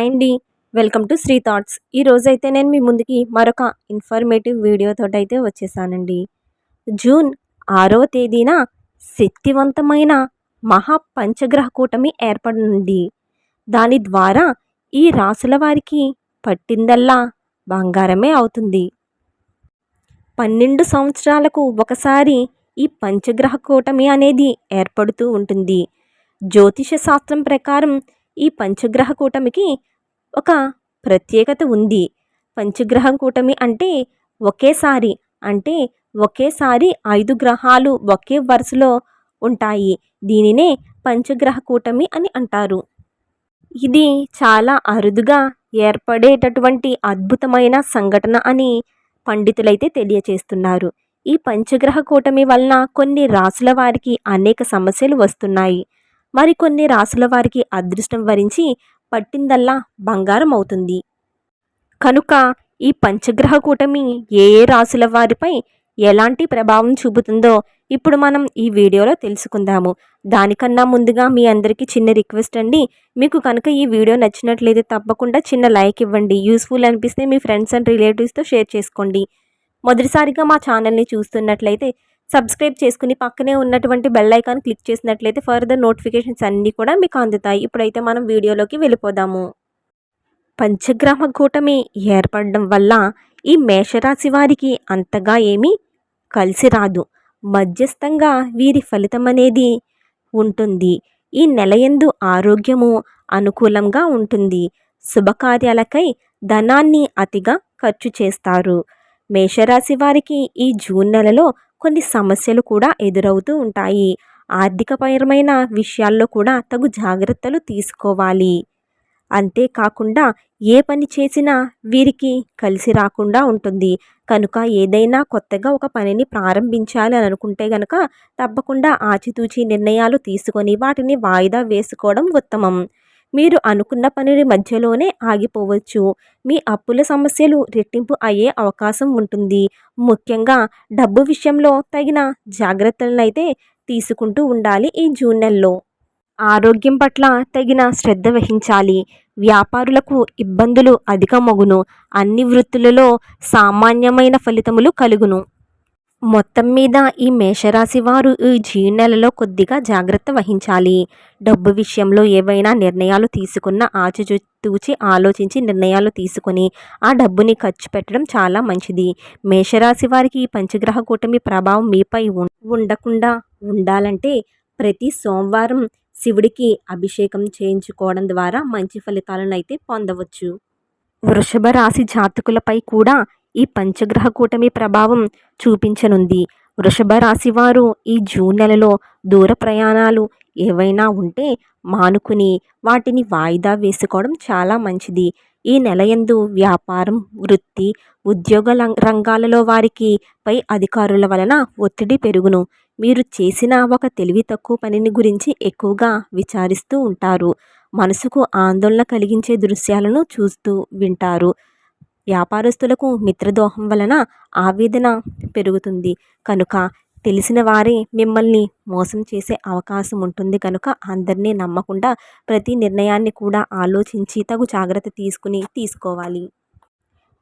అండి. Welcome to Sri thoughts. ఈ రోజైతే నేను మీ ముందుకి మరొక ఇన్ఫర్మేటివ్ వీడియోతో అయితే వచ్చేసానండి. జూన్ ఆరవ తేదీన శక్తివంతమైన మహా పంచగ్రహ కూటమి ఏర్పడనుంది. దాని ద్వారా ఈ రాసుల వారికి పట్టిందల్లా బంగారమే అవుతుంది. పన్నెండు సంవత్సరాలకు ఒకసారి ఈ పంచగ్రహ కూటమి అనేది ఏర్పడుతూ ఉంటుంది. జ్యోతిష శాస్త్రం ప్రకారం ఈ పంచగ్రహ కూటమికి ఒక ప్రత్యేకత ఉంది. పంచగ్రహం కూటమి అంటే ఒకేసారి అంటే ఒకేసారి ఐదు గ్రహాలు ఒకే వరుసలో ఉంటాయి. దీనినే పంచగ్రహ కూటమి అని అంటారు. ఇది చాలా అరుదుగా ఏర్పడేటటువంటి అద్భుతమైన సంఘటన అని పండితులైతే తెలియచేస్తున్నారు. ఈ పంచగ్రహ కూటమి వలన కొన్ని రాసుల వారికి అనేక సమస్యలు వస్తున్నాయి. మరికొన్ని రాసుల వారికి అదృష్టం వరించి పట్టిందల్లా బంగారం అవుతుంది కనుక ఈ పంచగ్రహ కూటమి ఏ ఏ రాశుల వారిపై ఎలాంటి ప్రభావం చూపుతుందో ఇప్పుడు మనం ఈ వీడియోలో తెలుసుకుందాము. దానికన్నా ముందుగా మీ అందరికీ చిన్న రిక్వెస్ట్ అండి. మీకు కనుక ఈ వీడియో నచ్చినట్లయితే తప్పకుండా చిన్న లైక్ ఇవ్వండి. యూస్ఫుల్ అనిపిస్తే మీ ఫ్రెండ్స్ అండ్ రిలేటివ్స్తో షేర్ చేసుకోండి. మొదటిసారిగా మా ఛానల్ని చూస్తున్నట్లయితే సబ్స్క్రైబ్ చేసుకుని పక్కనే ఉన్నటువంటి బెల్ ఐకాన్ క్లిక్ చేసినట్లయితే ఫర్దర్ నోటిఫికేషన్స్ అన్నీ కూడా మీకు అందుతాయి. ఇప్పుడైతే మనం వీడియోలోకి వెళ్ళిపోదాము. పంచగ్రామ కూటమి ఏర్పడడం వల్ల ఈ మేషరాశి వారికి అంతగా ఏమీ కలిసి రాదు. మధ్యస్థంగా వీరి ఫలితం అనేది ఉంటుంది. ఈ నెలయందు ఆరోగ్యము అనుకూలంగా ఉంటుంది. శుభకార్యాలకై ధనాన్ని అతిగా ఖర్చు చేస్తారు. మేషరాశి వారికి ఈ జూన్ నెలలో కొన్ని సమస్యలు కూడా ఎదురవుతూ ఉంటాయి. ఆర్థికపరమైన విషయాల్లో కూడా తగు జాగ్రత్తలు తీసుకోవాలి. అంతేకాకుండా ఏ పని చేసినా వీరికి కలిసి రాకుండా ఉంటుంది. కనుక ఏదైనా కొత్తగా ఒక పనిని ప్రారంభించాలి అని అనుకుంటే గనక తప్పకుండా ఆచితూచి నిర్ణయాలు తీసుకొని వాటిని వాయిదా వేసుకోవడం ఉత్తమం. మీరు అనుకున్న పనిని మధ్యలోనే ఆగిపోవచ్చు. మీ అప్పుల సమస్యలు రెట్టింపు అయ్యే అవకాశం ఉంటుంది. ముఖ్యంగా డబ్బు విషయంలో తగిన జాగ్రత్తలనైతే తీసుకుంటూ ఉండాలి ఈ జూన్ నెలలో ఆరోగ్యం పట్ల తగిన శ్రద్ధ వహించాలి. వ్యాపారులకు ఇబ్బందులు అధికమగును. అన్ని వృత్తులలో సామాన్యమైన ఫలితములు కలుగును. మొత్తం మీద ఈ మేషరాశి వారు ఈ జూన్ నెలలో కొద్దిగా జాగ్రత్త వహించాలి. డబ్బు విషయంలో ఏవైనా నిర్ణయాలు తీసుకున్న ఆచితూచి ఆలోచించి నిర్ణయాలు తీసుకొని ఆ డబ్బుని ఖర్చు పెట్టడం చాలా మంచిది. మేషరాశి వారికి ఈ పంచగ్రహ కూటమి ప్రభావం మీపై ఉండకుండా ఉండాలంటే ప్రతి సోమవారం శివుడికి అభిషేకం చేయించుకోవడం ద్వారా మంచి ఫలితాలను అయితే పొందవచ్చు. వృషభ రాశి జాతకులపై కూడా ఈ పంచగ్రహ కూటమి ప్రభావం చూపించనుంది. వృషభ రాశి వారు ఈ జూన్ నెలలో దూర ప్రయాణాలు ఏవైనా ఉంటే మానుకుని వాటిని వాయిదా వేసుకోవడం చాలా మంచిది. ఈ నెల ఎందు వ్యాపారం వృత్తి ఉద్యోగ రంగాలలో వారికి పై అధికారుల వలన ఒత్తిడి పెరుగును. మీరు చేసిన ఒక తెలివి తక్కువ పనిని గురించి ఎక్కువగా విచారిస్తూ ఉంటారు. మనసుకు ఆందోళన కలిగించే దృశ్యాలను చూస్తూ వింటారు. వ్యాపారస్తులకు మిత్రదోహం వలన ఆవేదన పెరుగుతుంది. కనుక తెలిసిన వారే మిమ్మల్ని మోసం చేసే అవకాశం ఉంటుంది. కనుక అందరినీ నమ్మకుండా ప్రతి నిర్ణయాన్ని కూడా ఆలోచించి తగు జాగ్రత్త తీసుకుని తీసుకోవాలి.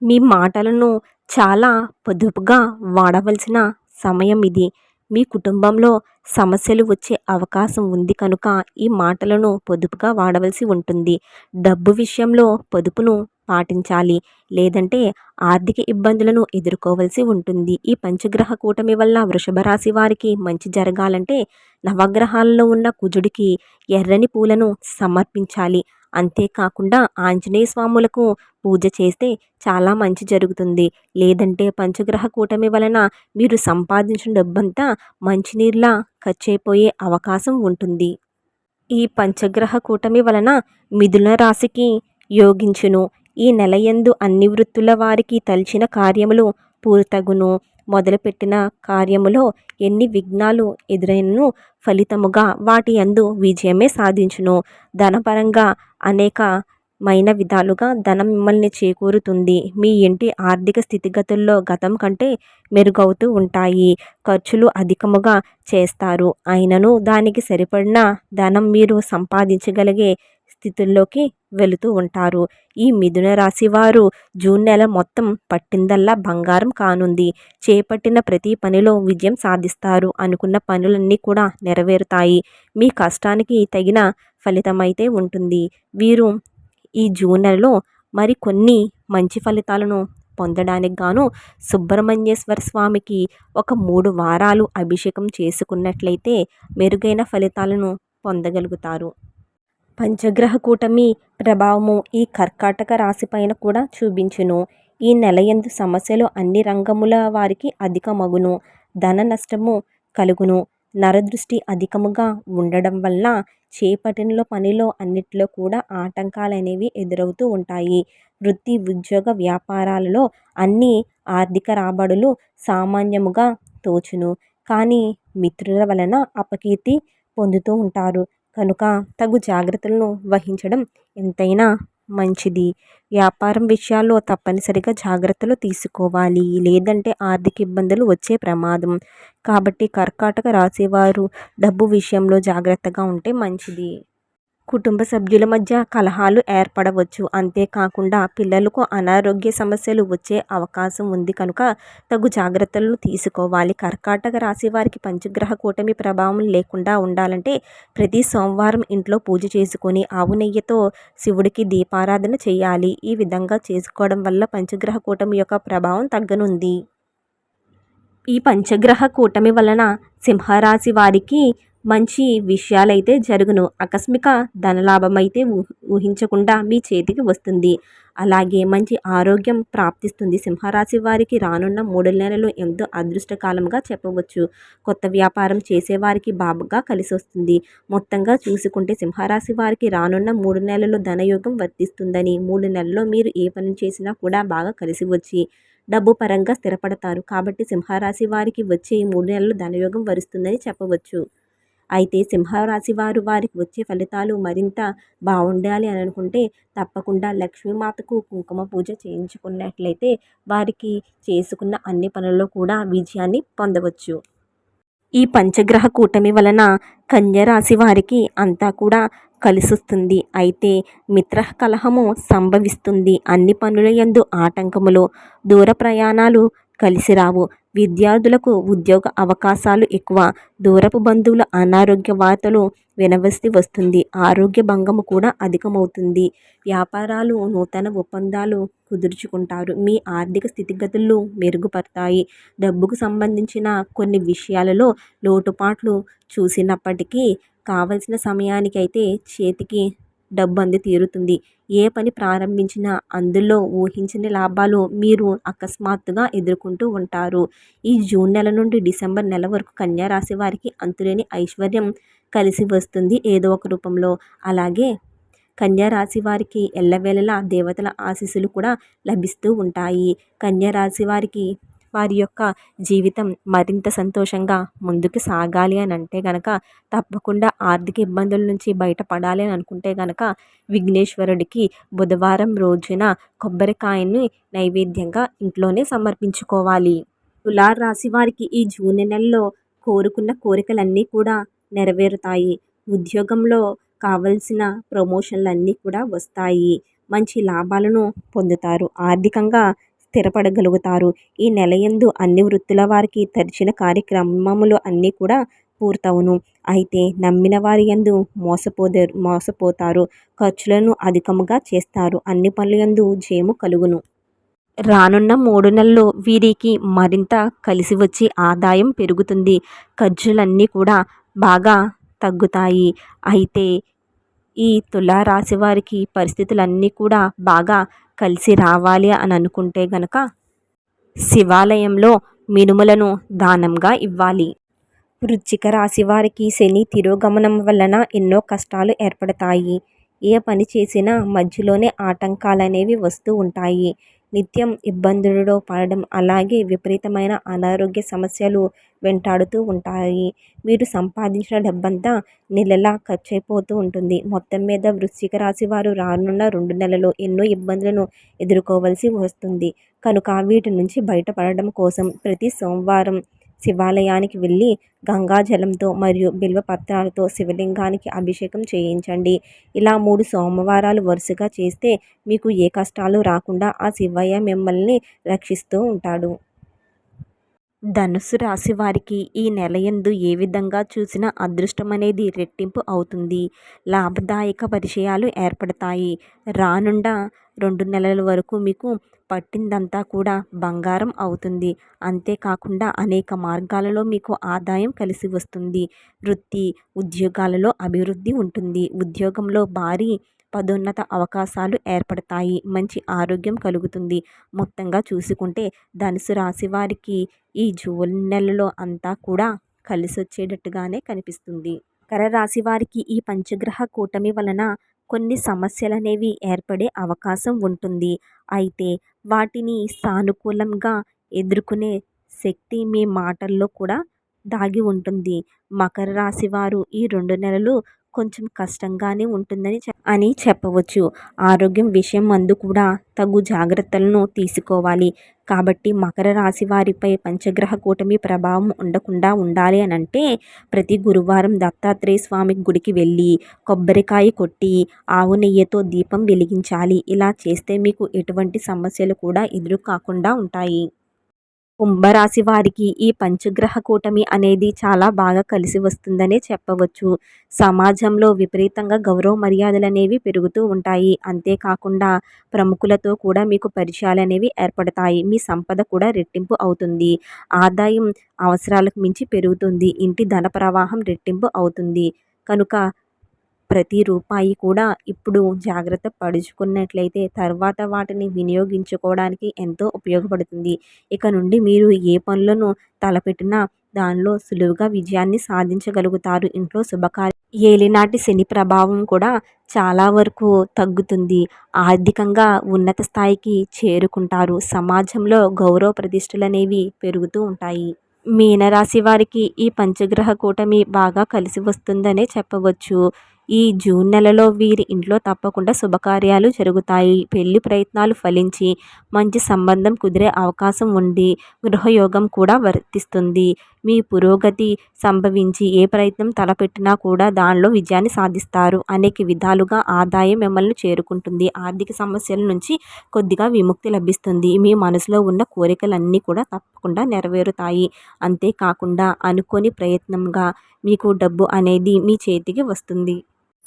మీ మాటలను చాలా పొదుపుగా వాడవలసిన సమయం ఇది. మీ కుటుంబంలో సమస్యలు వచ్చే అవకాశం ఉంది. కనుక ఈ మాటలను పొదుపుగా వాడవలసి ఉంటుంది. డబ్బు విషయంలో పొదుపును పాటించాలి. లేదంటే ఆర్థిక ఇబ్బందులను ఎదుర్కోవలసి ఉంటుంది. ఈ పంచగ్రహ కూటమి వల్ల వృషభ రాశి వారికి మంచి జరగాలంటే నవగ్రహాల్లో ఉన్న కుజుడికి ఎర్రని పూలను సమర్పించాలి. అంతేకాకుండా ఆంజనేయ స్వాములకు పూజ చేస్తే చాలా మంచి జరుగుతుంది. లేదంటే పంచగ్రహ కూటమి వలన మీరు సంపాదించిన డబ్బంతా మంచినీళ్ళ ఖర్చయిపోయే అవకాశం ఉంటుంది. ఈ పంచగ్రహ కూటమి వలన మిథున రాశికి యోగించును. ఈ నెలయందు అన్ని వృత్తుల వారికి తలిచిన కార్యములు పూర్తగును. మొదలుపెట్టిన కార్యములో ఎన్ని విఘ్నాలు ఎదురైనను ఫలితముగా వాటి యందు విజయమే సాధించును. ధనపరంగా అనేకమైన విధాలుగా ధనం మిమ్మల్ని చేకూరుతుంది. మీ ఇంటి ఆర్థిక స్థితిగతుల్లో గతం కంటే మెరుగవుతూ ఉంటాయి. ఖర్చులు అధికముగా చేస్తారు. అయినను దానికి సరిపడిన ధనం మీరు సంపాదించగలిగే స్థితుల్లోకి వెళుతూ ఉంటారు. ఈ మిథున రాశి వారు జూన్ నెల మొత్తం పట్టిందల్లా బంగారం కానుంది. చేపట్టిన ప్రతి పనిలో విజయం సాధిస్తారు. అనుకున్న పనులన్నీ కూడా నెరవేరుతాయి. మీ కష్టానికి తగిన ఫలితమైతే ఉంటుంది. వీరు ఈ జూన్ నెలలో మరికొన్ని మంచి ఫలితాలను పొందడానికి గాను సుబ్రహ్మణ్యేశ్వర స్వామికి ఒక మూడు వారాలు అభిషేకం చేసుకున్నట్లయితే మెరుగైన ఫలితాలను పొందగలుగుతారు. పంచగ్రహ కూటమి ప్రభావము ఈ కర్కాటక రాశిపైన కూడా చూపించును. ఈ నెల ఎందు సమస్యలు అన్ని రంగముల వారికి అధికమగును. ధన నష్టము కలుగును. నరదృష్టి అధికముగా ఉండడం వల్ల చేపట్టిన పనిలో అన్నిట్లో కూడా ఆటంకాలు అనేవి ఎదురవుతూ ఉంటాయి. వృత్తి ఉద్యోగ వ్యాపారాలలో అన్ని ఆర్థిక రాబడులు సామాన్యముగా తోచును. కానీ మిత్రుల వలన అపకీర్తి పొందుతూ ఉంటారు. కనుక తగు జాగ్రత్తలను వహించడం ఎంతైనా మంచిది. వ్యాపారం విషయాల్లో తప్పనిసరిగా జాగ్రత్తలు తీసుకోవాలి. లేదంటే ఆర్థిక ఇబ్బందులు వచ్చే ప్రమాదం. కాబట్టి కర్కాటక రాసేవారు డబ్బు విషయంలో జాగ్రత్తగా ఉంటే మంచిది. కుటుంబ సభ్యుల మధ్య కలహాలు ఏర్పడవచ్చు. అంతేకాకుండా పిల్లలకు అనారోగ్య సమస్యలు వచ్చే అవకాశం ఉంది కనుక తగు జాగ్రత్తలను తీసుకోవాలి. కర్కాటక రాశి వారికి పంచగ్రహ కూటమి ప్రభావం లేకుండా ఉండాలంటే ప్రతి సోమవారం ఇంట్లో పూజ చేసుకొని ఆవు నెయ్యితో శివుడికి దీపారాధన చేయాలి. ఈ విధంగా చేసుకోవడం వల్ల పంచగ్రహ కూటమి యొక్క ప్రభావం తగ్గనుంది. ఈ పంచగ్రహ కూటమి వలన సింహరాశి వారికి మంచి విషయాలైతే జరుగును. ఆకస్మిక ధనలాభం అయితే ఊహించకుండా మీ చేతికి వస్తుంది. అలాగే మంచి ఆరోగ్యం ప్రాప్తిస్తుంది. సింహరాశి వారికి రానున్న మూడు నెలలు ఎంతో అదృష్టకాలంగా చెప్పవచ్చు. కొత్త వ్యాపారం చేసేవారికి బాబుగా కలిసి వస్తుంది మొత్తంగా చూసుకుంటే సింహరాశి వారికి రానున్న మూడు నెలలు ధనయోగం వర్తిస్తుందని మూడు నెలల్లో మీరు ఏ పని చేసినా కూడా బాగా కలిసి వచ్చి డబ్బు పరంగా స్థిరపడతారు. కాబట్టి సింహరాశి వారికి వచ్చే ఈ మూడు నెలలు ధనయోగం వరుస్తుందని చెప్పవచ్చు. అయితే సింహరాశి వారు వారికి వచ్చే ఫలితాలు మరింత బాగుండాలి అని అనుకుంటే తప్పకుండా లక్ష్మీమాతకు కుంకుమ పూజ చేయించుకున్నట్లయితే వారికి చేసుకున్న అన్ని పనుల్లో కూడా విజయాన్ని పొందవచ్చు. ఈ పంచగ్రహ కూటమి వలన కన్యరాశి వారికి అంతా కూడా కలిసొస్తుంది. అయితే మిత్ర కలహము సంభవిస్తుంది. అన్ని పనుల యందు ఆటంకములు దూర ప్రయాణాలు కలిసి రావు. విద్యార్థులకు ఉద్యోగ అవకాశాలు ఎక్కువ. దూరపు బంధువుల అనారోగ్య వార్తలు వినవస్తి వస్తుంది. ఆరోగ్య భంగము కూడా అధికమవుతుంది. వ్యాపారాలు నూతన ఒప్పందాలు కుదుర్చుకుంటారు. మీ ఆర్థిక స్థితిగతులు మెరుగుపడతాయి. డబ్బుకు సంబంధించిన కొన్ని విషయాలలో లోటుపాట్లు చూసినప్పటికీ కావలసిన సమయానికైతే చేతికి డబ్బు అంది తీరుతుంది. ఏ పని ప్రారంభించినా అందులో ఊహించని లాభాలు మీరు అకస్మాత్తుగా ఎదుర్కొంటూ ఉంటారు. ఈ జూన్ నెల నుండి డిసెంబర్ నెల వరకు కన్యారాశి వారికి అంతులేని ఐశ్వర్యం కలిసి వస్తుంది ఏదో ఒక రూపంలో. అలాగే కన్యారాశి వారికి ఎల్లవేళలా దేవతల ఆశీస్సులు కూడా లభిస్తూ ఉంటాయి. కన్యారాశి వారికి వారి యొక్క జీవితం మరింత సంతోషంగా ముందుకు సాగాలి అని అంటే కనుక తప్పకుండా ఆర్థిక ఇబ్బందుల నుంచి బయటపడాలి అని అనుకుంటే కనుక విఘ్నేశ్వరుడికి బుధవారం రోజున కొబ్బరికాయని నైవేద్యంగా ఇంట్లోనే సమర్పించుకోవాలి. తులార్ రాశి వారికి ఈ జూన్ నెలలో కోరుకున్న కోరికలన్నీ కూడా నెరవేరుతాయి. ఉద్యోగంలో కావలసిన ప్రమోషన్లు కూడా వస్తాయి. మంచి లాభాలను పొందుతారు. ఆర్థికంగా స్థిరపడగలుగుతారు. ఈ నెల యందు అన్ని వృత్తుల వారికి తరిచిన కార్యక్రమములు అన్నీ కూడా పూర్తవును. అయితే నమ్మిన వారి యందు మోసపోదే మోసపోతారు. ఖర్చులను అధికముగా చేస్తారు. అన్ని పనుల యందు జయము కలుగును. రానున్న మూడు నెలలు వీరికి మరింత కలిసి వచ్చి ఆదాయం పెరుగుతుంది. ఖర్చులన్నీ కూడా బాగా తగ్గుతాయి. అయితే ఈ తులారాశి వారికి పరిస్థితులన్నీ కూడా బాగా కలిసి రావాలి అని అనుకుంటే గనక శివాలయంలో మినుములను దానంగా ఇవ్వాలి. వృచ్చిక రాశి వారికి శని తిరోగమనం వలన ఎన్నో కష్టాలు ఏర్పడతాయి. ఏ పని చేసినా మధ్యలోనే ఆటంకాలు అనేవి వస్తూ ఉంటాయి. నిత్యం ఇబ్బందులలో పడడం అలాగే విపరీతమైన అనారోగ్య సమస్యలు వెంటాడుతూ ఉంటాయి. మీరు సంపాదించిన డబ్బంతా నెలలా ఖర్చు అయిపోతూ ఉంటుంది. మొత్తం మీద వృశ్చిక రాశి వారు రానున్న రెండు నెలలు ఎన్నో ఇబ్బందులను ఎదుర్కోవలసి వస్తుంది. కనుక వీటి నుంచి బయటపడడం కోసం ప్రతి సోమవారం శివాలయానికి వెళ్ళి గంగాజలంతో మరియు బిల్వ పత్రాలతో శివలింగానికి అభిషేకం చేయించండి. ఇలా మూడు సోమవారాలు వరుసగా చేస్తే మీకు ఏ కష్టాలు రాకుండా ఆ శివయ్య మిమ్మల్ని రక్షిస్తూ ఉంటాడు. ధనుసు రాశి వారికి ఈ నెల ఎందు ఏ విధంగా చూసినా అదృష్టం అనేది రెట్టింపు అవుతుంది. లాభదాయక పరిచయాలు ఏర్పడతాయి. రానుండా రెండు నెలల వరకు మీకు పట్టిందంతా కూడా బంగారం అవుతుంది. అంతేకాకుండా అనేక మార్గాలలో మీకు ఆదాయం కలిసి వస్తుంది. వృత్తి ఉద్యోగాలలో అభివృద్ధి ఉంటుంది. ఉద్యోగంలో భారీ పదోన్నత అవకాశాలు ఏర్పడతాయి. మంచి ఆరోగ్యం కలుగుతుంది. మొత్తంగా చూసుకుంటే ధనుసు రాశి వారికి ఈ జూన్ నెలలో అంతా కూడా కలిసి వచ్చేటట్టుగానే కనిపిస్తుంది. కర రాశి వారికి ఈ పంచగ్రహ కూటమి వలన కొన్ని సమస్యలు అనేవి ఏర్పడే అవకాశం ఉంటుంది. అయితే వాటిని సానుకూలంగా ఎదుర్కొనే శక్తి మీ మాటల్లో కూడా దాగి ఉంటుంది. మకర రాశి వారు ఈ రెండు నెలలు కొంచెం కష్టంగానే ఉంటుందని అని చెప్పవచ్చు. ఆరోగ్యం విషయం అందు కూడా తగు జాగ్రత్తలను తీసుకోవాలి. కాబట్టి మకర రాశి వారిపై పంచగ్రహ కూటమి ప్రభావం ఉండకుండా ఉండాలి అని అంటే ప్రతి గురువారం దత్తాత్రేయ స్వామి గుడికి వెళ్ళి కొబ్బరికాయ కొట్టి ఆవు నెయ్యితో దీపం వెలిగించాలి. ఇలా చేస్తే మీకు ఎటువంటి సమస్యలు కూడా ఎదురు కాకుండా ఉంటాయి. కుంభరాశి వారికి ఈ పంచగ్రహ కూటమి అనేది చాలా బాగా కలిసి వస్తుందనే చెప్పవచ్చు. సమాజంలో విపరీతంగా గౌరవ మర్యాదలు అనేవి పెరుగుతూ ఉంటాయి. అంతేకాకుండా ప్రముఖులతో కూడా మీకు పరిచయాలు అనేవి ఏర్పడతాయి. మీ సంపద కూడా రెట్టింపు అవుతుంది. ఆదాయం అవసరాలకు మించి పెరుగుతుంది. ఇంటి ధన ప్రవాహం రెట్టింపు అవుతుంది. కనుక ప్రతి రూపాయి కూడా ఇప్పుడు జాగ్రత్త పడుచుకున్నట్లయితే తర్వాత వాటిని వినియోగించుకోవడానికి ఎంతో ఉపయోగపడుతుంది. ఇక నుండి మీరు ఏ పనులను తలపెట్టినా దానిలో సులువుగా విజయాన్ని సాధించగలుగుతారు. ఇంట్లో శుభకార్య. ఏలినాటి శని ప్రభావం కూడా చాలా వరకు తగ్గుతుంది. ఆర్థికంగా ఉన్నత స్థాయికి చేరుకుంటారు. సమాజంలో గౌరవ ప్రతిష్టలు అనేవి పెరుగుతూ ఉంటాయి. మీనరాశి వారికి ఈ పంచగ్రహ కూటమి బాగా కలిసి వస్తుందనే చెప్పవచ్చు. ఈ జూన్ నెలలో వీరి ఇంట్లో తప్పకుండా శుభకార్యాలు జరుగుతాయి. పెళ్ళి ప్రయత్నాలు ఫలించి మంచి సంబంధం కుదిరే అవకాశం ఉండి గృహయోగం కూడా వర్తిస్తుంది. మీ పురోగతి సంభవించి ఏ ప్రయత్నం తలపెట్టినా కూడా దానిలో విజయాన్ని సాధిస్తారు. అనేక విధాలుగా ఆదాయం మిమ్మల్ని చేరుకుంటుంది. ఆర్థిక సమస్యల నుంచి కొద్దిగా విముక్తి లభిస్తుంది. మీ మనసులో ఉన్న కోరికలన్నీ కూడా తప్పకుండా నెరవేరుతాయి. అంతేకాకుండా అనుకోని ప్రయత్నంగా మీకు డబ్బు అనేది మీ చేతికి వస్తుంది.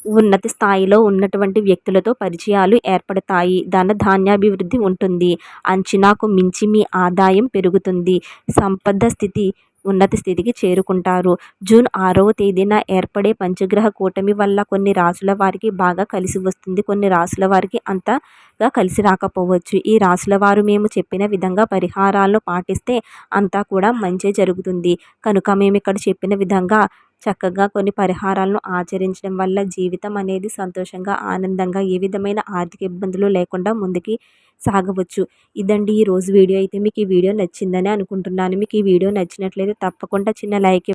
ఉన్నత స్థాయిలో ఉన్నటువంటి వ్యక్తులతో పరిచయాలు ఏర్పడతాయి. ధన ధాన్యాభివృద్ధి ఉంటుంది. అంచనాకు మించి మీ ఆదాయం పెరుగుతుంది. సంపద స్థితి ఉన్నత స్థితికి చేరుకుంటారు. జూన్ ఆరవ తేదీన ఏర్పడే పంచగ్రహ కూటమి వల్ల కొన్ని రాసుల వారికి బాగా కలిసి వస్తుంది. కొన్ని రాసుల వారికి అంతగా కలిసి రాకపోవచ్చు. ఈ రాసుల వారు మేము చెప్పిన విధంగా పరిహారాలను పాటిస్తే అంతా కూడా మంచి జరుగుతుంది. కనుక మేము ఇక్కడ చెప్పిన విధంగా చక్కగా కొన్ని పరిహారాలను ఆచరించడం వల్ల జీవితం అనేది సంతోషంగా ఆనందంగా ఏ విధమైన ఆర్థిక ఇబ్బందులు లేకుండా ముందుకి సాగవచ్చు. ఇదండి ఈరోజు వీడియో. అయితే మీకు ఈ వీడియో నచ్చిందని అనుకుంటున్నాను. మీకు ఈ వీడియో నచ్చినట్లయితే తప్పకుండా చిన్న లైక్